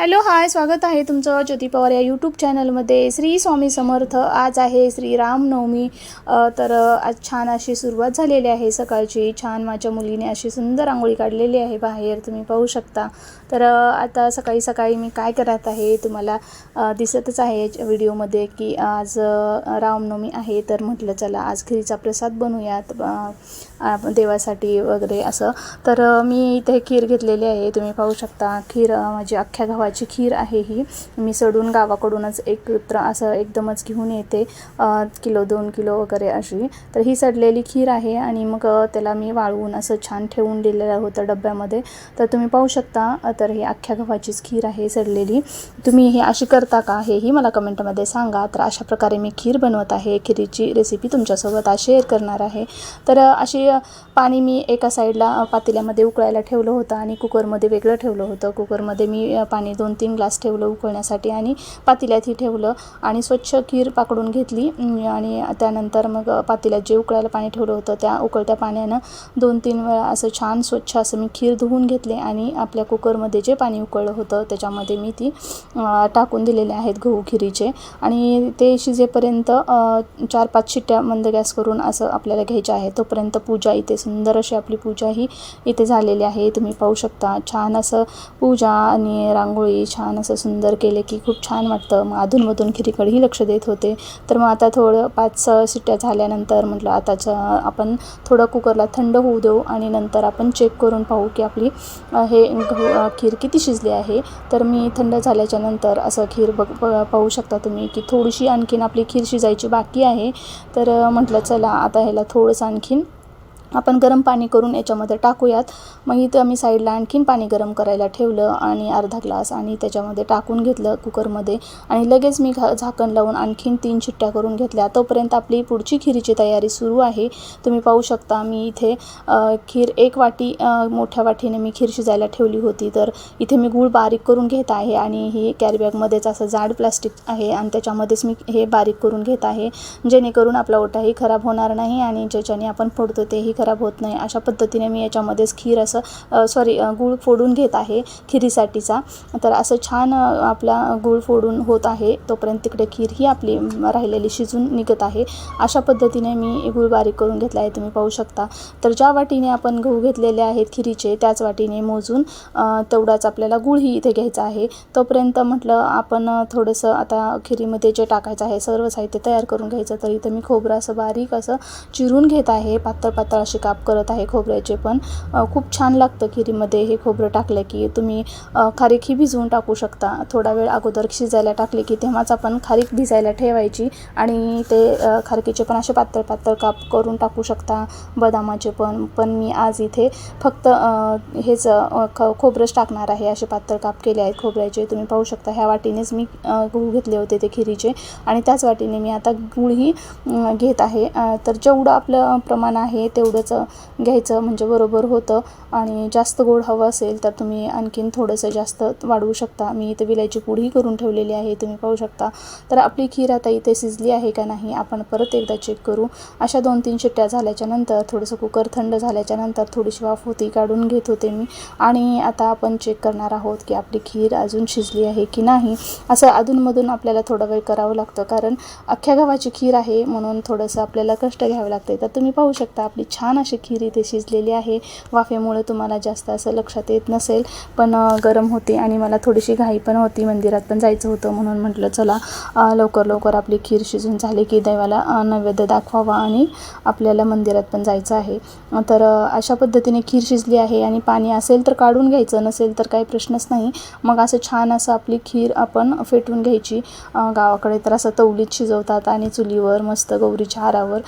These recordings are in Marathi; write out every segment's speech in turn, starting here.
हॅलो हाय स्वागत आहे तुमचं ज्योती पवार या यूट्यूब चॅनलमध्ये श्री स्वामी समर्थ आज आहे श्री रामनवमी. तर आज छान अशी सुरुवात झालेली आहे सकाळची. छान माझ्या मुलीने अशी सुंदर रांगोळी काढलेली आहे बाहेर तुम्ही पाहू शकता. तर आता सकाळी सकाळी मी काय करत आहे तुम्हाला दिसतच आहे व्हिडिओमध्ये की आज रामनवमी आहे. तर म्हटलं चला आज खिरीचा प्रसाद बनवूयात देवासाठी वगैरे असं. तर मी इथे खीर घेतलेली आहे. तुम्ही पाहू शकता खीर माझी अख्ख्या गव्हाची खीर आहे ही. मी सडून गावाकडूनच एकत्र असं एकदमच घेऊन येते. किलो दोन किलो वगैरे अशी. तर ही सडलेली खीर आहे आणि मग त्याला मी वाळवून असं छान ठेवून दिलेलं होतं डब्यामध्ये. तर तुम्ही पाहू शकता तर ही अख्ख्या गव्हाचीच खीर आहे सडलेली. तुम्ही हे अशी करता का हेही मला कमेंटमध्ये सांगा. तर अशा प्रकारे मी खीर बनवत आहे. खिरीची रेसिपी तुमच्यासोबत आज शेअर करणार आहे. तर अशी पाणी मी एका साईडला पातेल्यामध्ये उकळायला ठेवलं होतं आणि कुकरमध्ये वेगळं ठेवलं होतं. कुकरमध्ये मी पाणी दोन तीन ग्लास ठेवलं उकळण्यासाठी आणि पातेल्यातही ठेवलं आणि स्वच्छ खीर पाकडून घेतली. आणि त्यानंतर मग पातेल्यात जे उकळायला पाणी ठेवलं होतं त्या उकळत्या पाण्यानं दोन तीन वेळा असं छान स्वच्छ असं मी खीर धुवून घेतले आणि आपल्या कुकरमध्ये जे पाणी उकळलं होतं त्याच्यामध्ये मी ती टाकून दिलेले आहेत गहू खिरीचे. आणि ते शिजेपर्यंत चार पाच शिट्ट्या मंद गॅस करून असं आपल्याला घ्यायचे आहे. तोपर्यंत पूजा इथे सुंदर अशी आपली पूजा ही इथे झालेली आहे. तुम्ही पाहू शकता छान असं पूजा आणि रांगोळी छान असं सुंदर केले की खूप छान वाटतं. मग अधूनमधून खिरीकडेही लक्ष देत होते. तर मग आता थोडं पाच सहा शिट्ट्या झाल्यानंतर म्हटलं आताच्या आपण थोडं कुकरला थंड होऊ देऊ आणि नंतर आपण चेक करून पाहू की आपली हे गहू खीर किती शिजली आहे. तर मी थंड झाल्याच्यानंतर असं खीर बघ पाहू शकता तुम्ही की थोडीशी आणखीन आपली खीर शिजायची बाकी आहे. तर म्हटलं चला आता ह्याला थोडंसं आणखीन आपण गरम पाणी करून याच्यामध्ये टाकूयात. मग इथं मी साईडला आणखीन पाणी गरम करायला ठेवलं आणि अर्धा ग्लास आणि त्याच्यामध्ये टाकून घेतलं कुकरमध्ये. आणि लगेच मी घा झाकण लावून आणखीन तीन शिट्ट्या करून घेतल्या. तोपर्यंत आपली पुढची खिरीची तयारी सुरू आहे. तुम्ही पाहू शकता मी इथे खीर एक वाटी मोठ्या वाटीने मी खीर शिजायला ठेवली होती. तर इथे मी गूळ बारीक करून घेत आहे आणि ही कॅरीबॅगमध्येच असं जाड प्लास्टिक आहे आणि त्याच्यामध्येच मी हे बारीक करून घेत आहे. जेणेकरून आपला ओटाही खराब होणार नाही आणि ज्याच्याने आपण फोडतो तेही खराब होत नाही. अशा पद्धतीने मी याच्यामध्येच खीर असं सॉरी गूळ फोडून घेत आहे खिरीसाठीचा. तर असं छान आपला गूळ फोडून होत आहे. तोपर्यंत तिकडे खीर ही आपली राहिलेली शिजून निघत आहे. अशा पद्धतीने मी गूळ बारीक करून घेतला आहे तुम्ही पाहू शकता. तर ज्या वाटीने आपण गहू घेतलेले आहेत खिरीचे त्याच वाटीने मोजून तेवढाच आपल्याला गूळही इथे घ्यायचा आहे. तोपर्यंत म्हटलं आपण थोडंसं आता खिरीमध्ये जे टाकायचं आहे सर्व साहित्य तयार करून घ्यायचं. तर इथं मी खोबरं असं बारीक असं चिरून घेत आहे पातळ पातळ असे काप करत आहे खोबऱ्याचे पण. खूप छान लागतं खिरीमध्ये हे खोबरं टाकलं की तुम्ही खारीकही भिजवून टाकू शकता. थोडा वेळ अगोदर शिजायला टाकले की तेव्हाच आपण खारीक भिजायला ठेवायची आणि ते खारकीचे पण असे पातळ पातळ काप करून टाकू शकता. बदामाचे पण पण मी आज इथे फक्त हेच ख खोबरंच टाकणार आहे. असे पातळ काप केले आहेत खोबऱ्याचे. तुम्ही पाहू शकता ह्या वाटीनेच मी गहू घेतले होते ते खिरीचे आणि त्याच वाटीने मी आता गूळही घेत आहे. तर जेवढं आपलं प्रमाण आहे तेवढं तेवढंच घ्यायचं म्हणजे बरोबर होतं. आणि जास्त गोड हवं असेल तर तुम्ही आणखीन थोडंसं जास्त वाढवू शकता. मी इथे विलायची पूडही करून ठेवलेली आहे तुम्ही पाहू शकता. तर आपली खीर आता इथे शिजली आहे का नाही आपण परत एकदा चेक करू. अशा दोन तीन शिट्ट्या झाल्याच्यानंतर थोडंसं कुकर थंड झाल्याच्यानंतर थोडीशी वाफ होती काढून घेत होते मी. आणि आता आपण चेक करणार आहोत की आपली खीर अजून शिजली आहे की नाही. असं अधूनमधून आपल्याला थोडा वेळ करावं लागतं. कारण अख्ख्या गव्हाची खीर आहे म्हणून थोडंसं आपल्याला कष्ट घ्यावे लागते. तर तुम्ही पाहू शकता आपली छान छान अशी खीर इथे शिजलेली आहे. वाफेमुळे तुम्हाला जास्त असं लक्षात येत नसेल पण गरम होते आणि मला थोडीशी घाई पण होती. मंदिरात पण जायचं होतं म्हणून म्हटलं चला लवकर लवकर आपली खीर शिजून झाली की देवाला नैवेद्य दाखवावा आणि आपल्याला मंदिरात पण जायचं आहे. तर अशा पद्धतीने खीर शिजली आहे आणि पाणी असेल तर काढून घ्यायचं नसेल तर काही प्रश्नच नाही. मग असं छान असं आपली खीर आपण फेटून घ्यायची. गावाकडे तर असं तवलीत शिजवतात आणि चुलीवर मस्त गौरीच्या हारावर.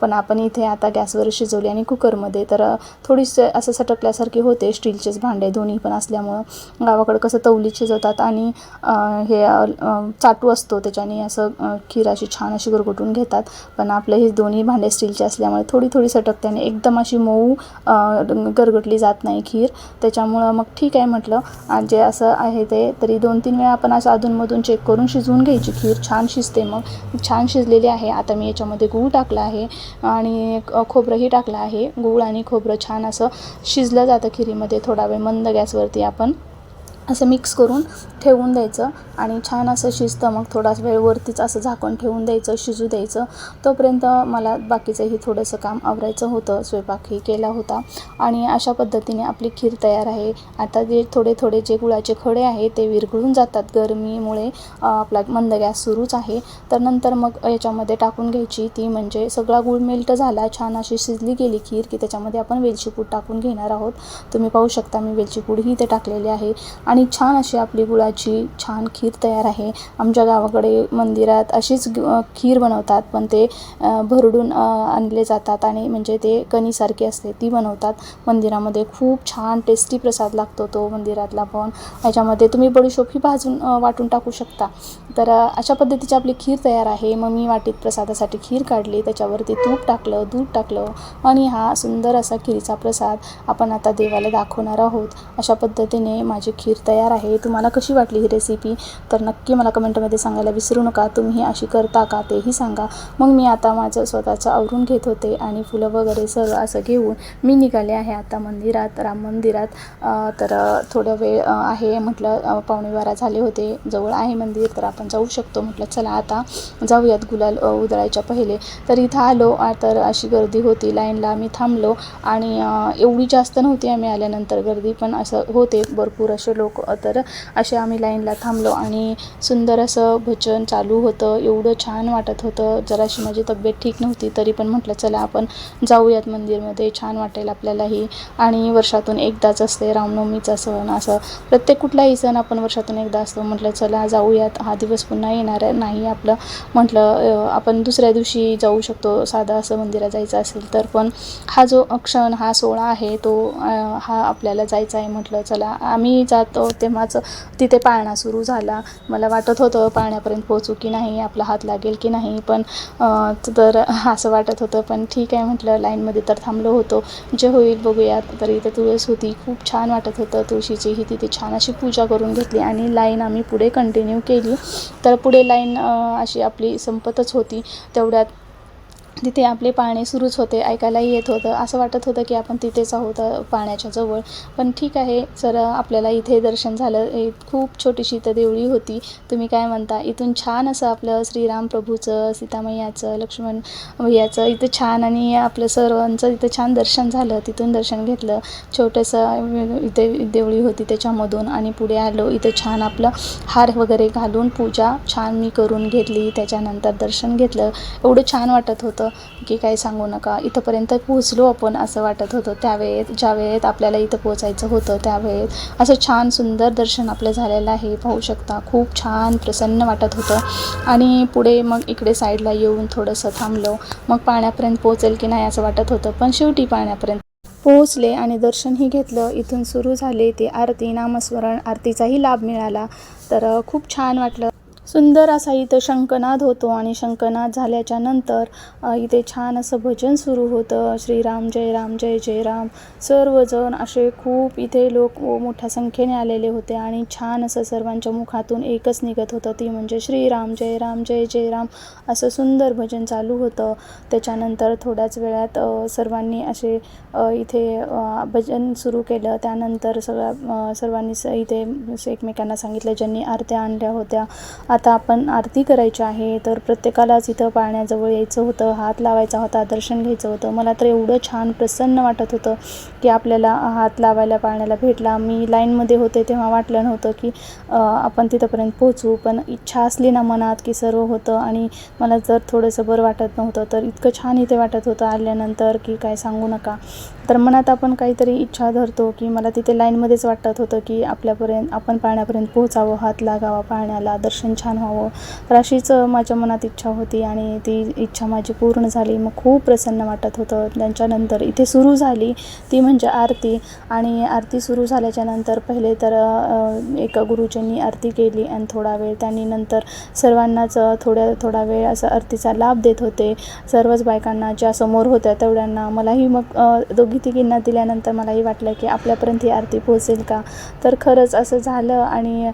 पण आपण इथे आता गॅसवर शिजवली आणि कुकरमध्ये तर अ, थोडीशी असं सटकल्यासारखी होते स्टीलचेच भांडे दोन्ही पण असल्यामुळं गावाकडं कसं तवली शिजवतात आणि हे चाटू असतो त्याच्याने असं खीर अशी छान अशी गुरगुटून घेतात. पण आपलं हे दोन्ही भांडे स्टीलचे असल्यामुळे थोडी थोडी सटकत्याने एकदम अशी मऊ गरगटली जात नाही खीर. त्याच्यामुळं मग ठीक आहे म्हटलं. आणि जे असं आहे ते तरी दोन तीन वेळा आपण असं अधूनमधून चेक करून शिजवून घ्यायची खीर. छान शिजते मग. छान शिजलेली आहे. आता मी याच्यामध्ये गूळ टाकला आहे. आणि खोबरंही टाकलं आहे. गूळ आणि खोबरं छान असं शिजलं जातं खिरीमध्ये थोडा वेळ मंद गॅसवरती आपण असं मिक्स करून ठेवून द्यायचं आणि छान असं शिजतं. मग थोडाच वेळ वरतीच असं झाकण ठेवून द्यायचं शिजू द्यायचं. तोपर्यंत मला बाकीचंही थोडंसं काम आवरायचं होतं. स्वयंपाकही केला होता. आणि अशा पद्धतीने आपली खीर तयार आहे. आता जे थोडे थोडे जे गुळाचे खडे आहे ते विरघळून जातात. गरमीमुळे आपला मंद गॅस सुरूच आहे. तर नंतर मग याच्यामध्ये टाकून घ्यायची. ती म्हणजे सगळा गुळ मेल्ट झाला. छान अशी शिजली गेली खीर की त्याच्यामध्ये आपण वेलची पूड टाकून घेणार आहोत. तुम्ही पाहू शकता मी वेलचीपूडही इथे टाकलेली आहे. आणि छान अशी आपली गुळाची छान खीर तयार आहे. आमच्या गावाकडे मंदिरात अशीच ग- खीर बनवतात पण ते भरडून आणले जातात आणि म्हणजे ते कणीसारखी असते ती बनवतात. मंदिरामध्ये खूप छान टेस्टी प्रसाद लागतो तो मंदिरातला पण. याच्यामध्ये तुम्ही बडीशोपी भाजून वाटून टाकू शकता. तर अशा पद्धतीची आपली खीर तयार आहे. मग मी वाटीत प्रसादासाठी खीर काढली त्याच्यावरती तूप टाकलं दूध टाकलं आणि हा सुंदर असा खिरीचा प्रसाद आपण आता देवाला दाखवणार आहोत. अशा पद्धतीने माझी खीर तयार आहे. तुम्हाला कशी वाटली ही रेसिपी तर नक्की मला कमेंटमध्ये सांगायला विसरू नका. तुम्ही अशी करता का तेही सांगा. मग मी आता माझं स्वतःचं आवरून घेत होते आणि फुलं वगैरे सर्व असं घेऊन मी निघाले आहे आता मंदिरात राम मंदिरात. तर थोडं थोडा वेळ आहे म्हटलं अ, पावणे बारा झाले होते. जवळ आहे मंदिर तर आपण जाऊ शकतो. म्हटलं चला आता जाऊयात गुलाल उदळायच्या उधळायच्या पहिले. तर इथं आलो तर अशी गर्दी होती. लाईनला आम्ही थांबलो आणि एवढी जास्त नव्हती आम्ही आल्यानंतर गर्दी पण असं होते. भरपूर असे लोक तर असे आम्ही लाईनला थांबलो आणि सुंदर असं भजन चालू होतं. एवढं छान वाटत होतं. जराशी माझी तब्येत ठीक नव्हती तरी पण म्हटलं चला आपण जाऊयात मंदिरमध्ये. छान वाटेल आपल्यालाही. आणि वर्षातून एकदाच असते रामनवमीचा सण असं. प्रत्येक कुठलाही सण आपण वर्षातून एकदा असतो. म्हटलं चला जाऊयात. हा दिवस पुन्हा येणार आहे. नाही आपलं. म्हटलं आपण दुसऱ्या दिवशी जाऊ शकतो. साधा असं मंदिरात जायचं असेल तर पण हा जो क्षण हा सोहळा आहे तो हा आपल्याला जायचा आहे. म्हटलं चला आम्ही जात तेव्हाच तिथे पाळणा सुरू झाला. मला वाटत होतं पाळण्यापर्यंत पोहोचू की नाही आपला हात लागेल की नाही पण तर असं वाटत होतं. पण ठीक आहे म्हटलं लाईनमध्ये तर थांबलो होतो. जे होईल बघूयात. तर इथे तुळस होती. खूप छान वाटत होतं. तुळशीचीही तिथे छान अशी पूजा करून घेतली आणि लाईन आम्ही पुढे कंटिन्यू केली. तर पुढे लाईन अशी आपली संपतच होती. तेवढ्यात तिथे आपले पाळणे सुरूच होते ऐकायलाही येत होतं. असं वाटत होतं की आपण तिथेच आहोत पाण्याच्या जवळ. पण ठीक आहे सर आपल्याला इथे दर्शन झालं. खूप छोटीशी इथं देवळी होती. तुम्ही काय म्हणता? इथून छान असं आपलं श्रीराम प्रभूचं सीतामय्याचं लक्ष्मण भैयाचं इथं छान आणि आपलं सर्वांचं इथं छान दर्शन झालं. तिथून दर्शन घेतलं. छोटंसं इथे देवळी होती त्याच्यामधून आणि पुढे आलो. इथं छान आपलं हार वगैरे घालून पूजा छान मी करून घेतली. त्याच्यानंतर दर्शन घेतलं. एवढं छान वाटत होतं. की काही सांगू नका. इथंपर्यंत पोहोचलो आपण असं वाटत होतं. त्यावेळेत ज्या वेळेत आपल्याला इथं पोहोचायचं होतं त्यावेळेत असं छान सुंदर दर्शन आपलं झालेलं आहे. पाहू शकता खूप छान प्रसन्न वाटत होतं. आणि पुढे मग इकडे साईडला येऊन थोडंसं थांबलो. मग पाण्यापर्यंत पोहोचेल की नाही असं वाटत होतं. पण शेवटी पाण्यापर्यंत पोहोचले आणि दर्शनही घेतलं. इथून सुरू झाले ते आरती नामस्मरण आरतीचाही लाभ मिळाला. तर खूप छान वाटलं. सुंदर असा इथं शंखनाद होतो आणि शंखनाद झाल्याच्यानंतर इथे छान असं भजन सुरू होतं. श्रीराम जय राम जय जय राम. सर्वजण असे खूप इथे लोक मोठ्या संख्येने आलेले होते आणि छान असं सर्वांच्या मुखातून एकच निघत होतं. ती म्हणजे श्रीराम जय राम जय जय राम असं सुंदर भजन चालू होतं. त्याच्यानंतर थोड्याच वेळात सर्वांनी असे इथे भजन सुरू केलं. त्यानंतर सगळ्या सर्वांनी स इथे एकमेकांना सांगितलं. ज्यांनी आरत्या आणल्या होत्या. आता आपण आरती करायची आहे तर प्रत्येकालाच इथं पाळण्याजवळ यायचं होतं हात लावायचा होता दर्शन घ्यायचं होतं. मला तर एवढं छान प्रसन्न वाटत होतं की आपल्याला हात लावायला पाळण्याला भेटला. मी लाईनमध्ये होते तेव्हा वाटलं नव्हतं की आपण तिथंपर्यंत पोहोचू. पण इच्छा असली ना मनात की सर्व होतं आणि मला जर थोडंसं बरं वाटत नव्हतं तर इतकं छान इथे वाटत होतं आल्यानंतर की काय सांगू नका. तर मनात आपण काहीतरी इच्छा धरतो की मला तिथे लाईनमध्येच वाटत होतं की आपल्यापर्यंत आपण पाण्यापर्यंत पोहोचावं हात लागावा पाळण्याला दर्शन छान व्हावं. तर अशीच माझ्या मनात इच्छा होती आणि ती इच्छा माझी पूर्ण झाली. मग खूप प्रसन्न वाटत होतं. त्यांच्यानंतर इथे सुरू झाली ती म्हणजे आरती. आणि आरती सुरू झाल्याच्यानंतर पहिले तर एका गुरुजींनी आरती केली आणि थोडा वेळ त्यांनी नंतर सर्वांनाच थोड्या थोडा वेळ असं आरतीचा लाभ देत होते. सर्वच बायकांना ज्या समोर होत्या तेवढ्यांना मलाही मग दोघी दोघी तिघींना दिल्यानंतर मलाही वाटलं की आपल्यापर्यंत ही आरती पोहोचेल का? तर खरंच असं झालं आणि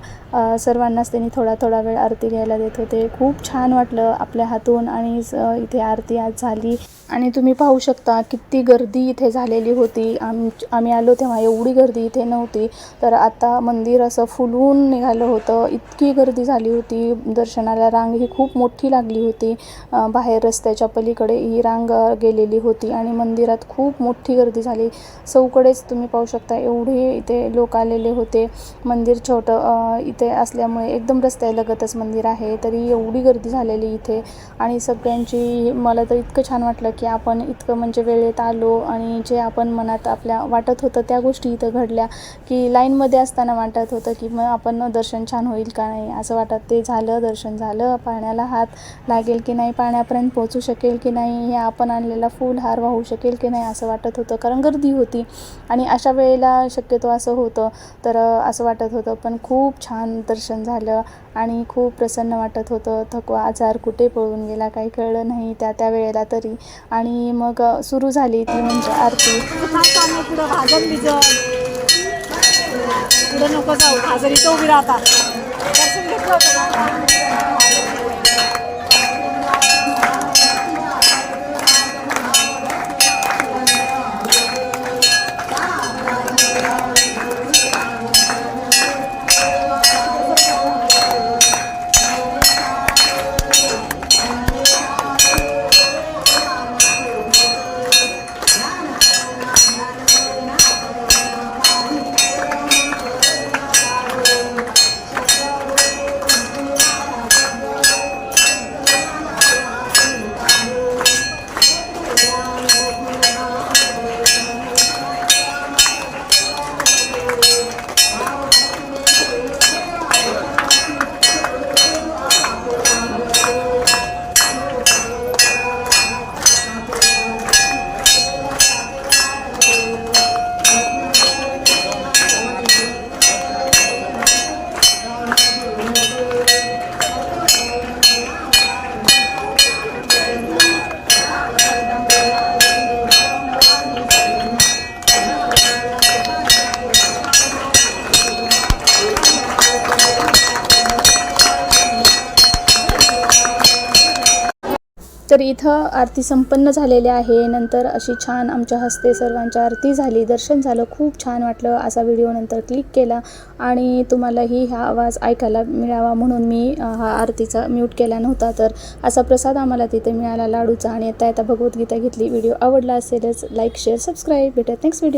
सर्वांनाच त्यांनी थोडा थोडा वेळ आरती घ्यायला देत होते. खूप छान वाटलं आपल्या हातून आणि इथे आरती आज झाली. आणि तुम्ही पाहू शकता किती गर्दी इथे झालेली होती. आम आम्ही आलो तेव्हा एवढी गर्दी इथे नव्हती. तर आता मंदिर असं फुलवून निघालं होतं. इतकी गर्दी झाली होती. दर्शनाला रांग ही खूप मोठी लागली होती. बाहेर रस्त्याच्या पलीकडे ही रांग गेलेली होती आणि मंदिरात खूप मोठी गर्दी झाली. चौकडेच तुम्ही पाहू शकता एवढे इथे लोक आलेले होते. मंदिर छोटं इथे असल्यामुळे एकदम रस्त्यालगतच मंदिर आहे. तरी एवढी गर्दी झालेली इथे. आणि सगळ्यांची मला तर इतकं छान वाटलं की आपण इतकं म्हणजे वेळेत आलो आणि जे आपण मनात आपल्या वाटत होतं त्या गोष्टी इथं घडल्या की लाईनमध्ये असताना वाटत होतं की मग आपण दर्शन छान होईल का नाही? असं वाटत ते झालं दर्शन झालं पाण्याला हात लागेल की नाही पाण्यापर्यंत पोहोचू शकेल की नाही हे आपण आणलेला फूल हार वाहू शकेल की नाही असं वाटत होतं. कारण गर्दी होती आणि अशा वेळेला शक्यतो असं होतं. तर असं वाटत होतं. पण खूप छान दर्शन झालं आणि खूप प्रसन्न वाटत होतं. थकवा आजार कुठे पळून गेला काही कळलं नाही त्या त्या वेळेला तरी. आणि मग सुरू झाली ती म्हणजे आरती. थांब भाजन बिजन पुढं नको जाऊ भाजन तो उभी राहता. तर इथं आरती संपन्न झालेली आहे. नंतर अशी छान आमच्या हस्ते सर्वांच्या आरती झाली. दर्शन झालं. खूप छान वाटलं असा व्हिडिओ नंतर क्लिक केला. आणि तुम्हालाही हा आवाज ऐकायला मिळावा म्हणून मी हा आरतीचा म्यूट केला नव्हता. तर असा प्रसाद आम्हाला तिथे मिळाला. लाडूचा आणि आता आता भगवद्गीता घेतली. व्हिडिओ आवडला असेलच लाईक शेअर सबस्क्राईब. भेटत नेक्स्ट व्हिडिओ